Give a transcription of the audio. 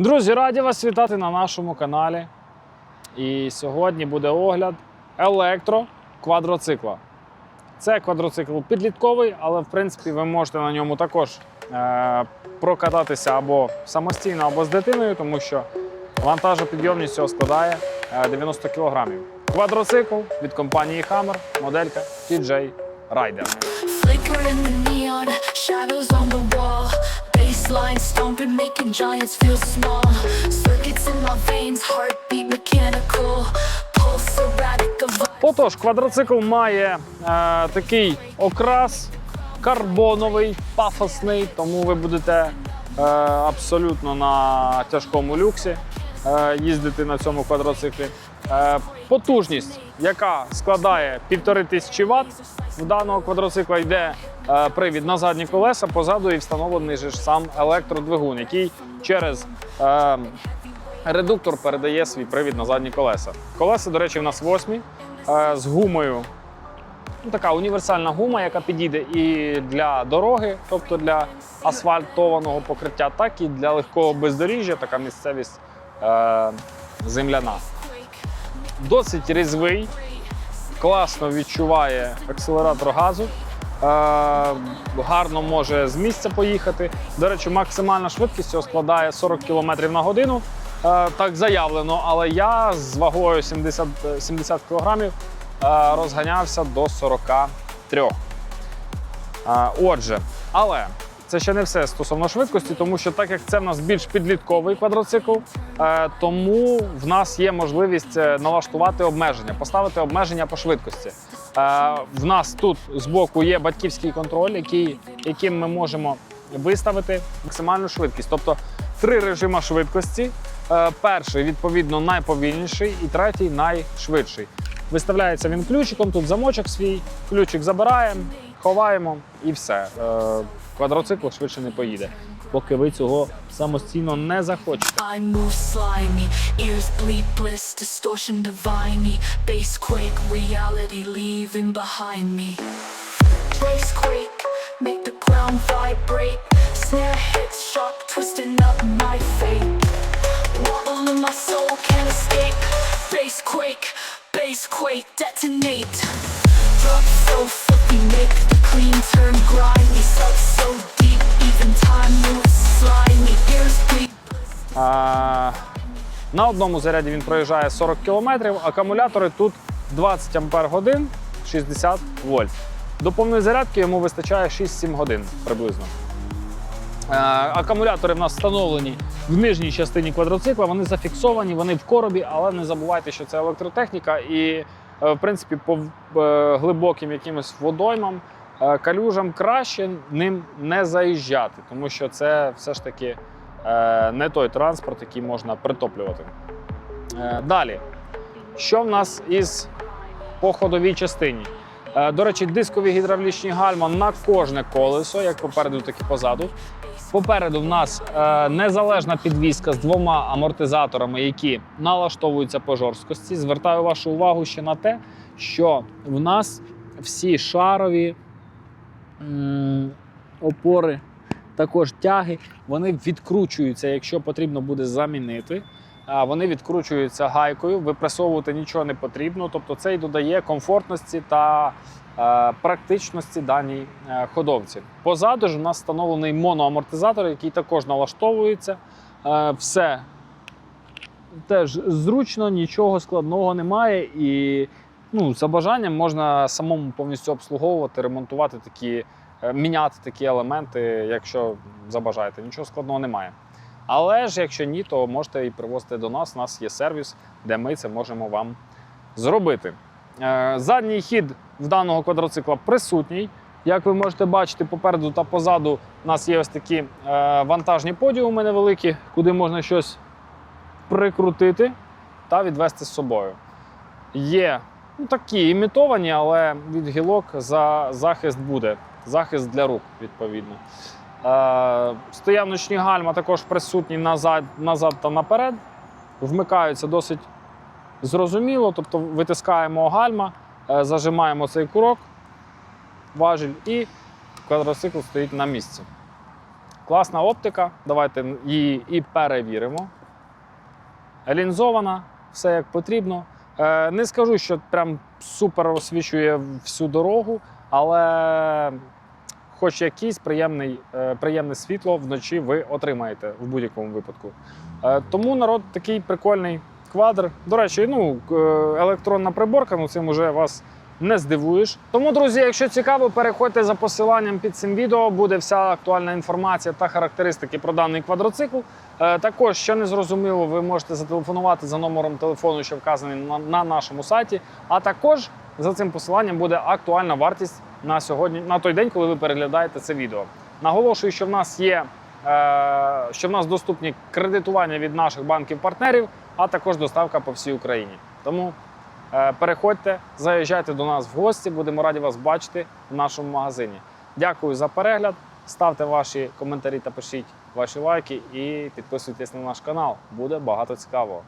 Друзі, раді вас вітати на нашому каналі. І сьогодні буде огляд електроквадроцикла. Це квадроцикл підлітковий, але в принципі ви можете на ньому також е- прокататися або самостійно, або з дитиною, тому що вантажопідйомність цього складає е, 90 кг. Квадроцикл від компанії Hammer, моделька TJ Rider. Baseline stomping, making giants feel small. Circuits in my veins, heartbeat mechanical. Отож, квадроцикл має е, такий окрас карбоновий, пафосний, тому ви будете е, абсолютно на тяжкому люксі е, їздити на цьому квадроциклі. Е, потужність, яка складає 1500 Вт. В даного квадроцикла йде привід на задні колеса, позаду і встановлений же ж сам електродвигун, який через е, редуктор передає свій привід на задні колеса. Колеса, до речі, в нас восьмі е, з гумою. Ну, така універсальна гума, яка підійде і для дороги, тобто для асфальтованого покриття, так і для легкого бездоріжжя, така місцевість е, земляна. Досить різвий, класно відчуває акселератор газу. Е, гарно може з місця поїхати. До речі, максимальна швидкість цього складає 40 км на годину. Е, так заявлено, але я з вагою 70, 70 кг розганявся до 43. Е, Отже, але це ще не все стосовно швидкості, тому що так як це в нас більш підлітковий квадроцикл, тому в нас є можливість налаштувати обмеження, поставити обмеження по швидкості. Е, В нас тут збоку є батьківський контроль, який, яким ми можемо виставити максимальну швидкість. Тобто три режими швидкості. Е, Перший, відповідно, найповільніший, і третій найшвидший. Виставляється він ключиком, тут замочок свій, ключик забираємо, ховаємо і все. Е, Квадроцикл швидше не поїде, поки ви цього самостійно не захочете. Snare hits, slimy, на одному заряді він проїжджає 40 км, акумулятори тут 20 Ампер годин 60 вольт. До повної зарядки йому вистачає 6-7 годин приблизно. Е, Акумулятори в нас встановлені в нижній частині квадроцикла, вони зафіксовані, вони в коробі, але не забувайте, що це електротехніка, і е, в принципі по е, глибоким якимось водоймам, калюжам краще ним не заїжджати, тому що це все ж таки не той транспорт, який можна притоплювати. Е, Далі, що в нас із по ходовій частині? Е, До речі, дискові гідравлічні гальма на кожне колесо, як попереду, так і позаду. Попереду в нас е, незалежна підвізка з двома амортизаторами, які налаштовуються по жорсткості. Звертаю вашу увагу ще на те, що в нас всі шарові опори, також тяги, вони відкручуються, якщо потрібно буде замінити. Вони відкручуються гайкою, випресовувати нічого не потрібно. Тобто це й додає комфортності та е, практичності даній е, ходовці. Позаду ж у нас встановлений моноамортизатор, який також налаштовується. Е, все теж зручно, нічого складного немає. І ну, за бажанням можна самому повністю обслуговувати, ремонтувати такі, міняти такі елементи, якщо забажаєте. Нічого складного немає. Але ж якщо ні, то можете і привозити до нас. У нас є сервіс, де ми це можемо вам зробити. Е, Задній хід в даного квадроцикла присутній. Як ви можете бачити, попереду та позаду у нас є ось такі е, вантажні подіуми невеликі, куди можна щось прикрутити та відвести з собою. Є ну, такі імітовані, але від гілок за захист буде. Захист для рук, відповідно. Е, стояночні гальма також присутні назад, назад та наперед. Вмикаються досить зрозуміло, тобто витискаємо гальма, е, зажимаємо цей курок, важіль і квадроцикл стоїть на місці. Класна оптика. Давайте її і перевіримо. Лінзована, все як потрібно. Е, Не скажу, що прям супер освічує всю дорогу, але хоч якийсь приємний, е, приємне світло вночі ви отримаєте в будь-якому випадку. Е, Тому народ такий прикольний квадр. До речі, ну, електронна приборка, ну цим уже вас не здивуєш. Тому, друзі, якщо цікаво, переходьте за посиланням під цим відео. Буде вся актуальна інформація та характеристики про даний квадроцикл. Е, Також, що не зрозуміло, ви можете зателефонувати за номером телефону, що вказаний на, на нашому сайті. А також за цим посиланням буде актуальна вартість на сьогодні, на той день, коли ви переглядаєте це відео. Наголошую, що в нас є. е, Що в нас доступні кредитування від наших банків-партнерів, а також доставка по всій Україні. Тому е, переходьте, заїжджайте до нас в гості. Будемо раді вас бачити в нашому магазині. Дякую за перегляд. Ставте ваші коментарі та пишіть ваші лайки і підписуйтесь на наш канал. Буде багато цікавого.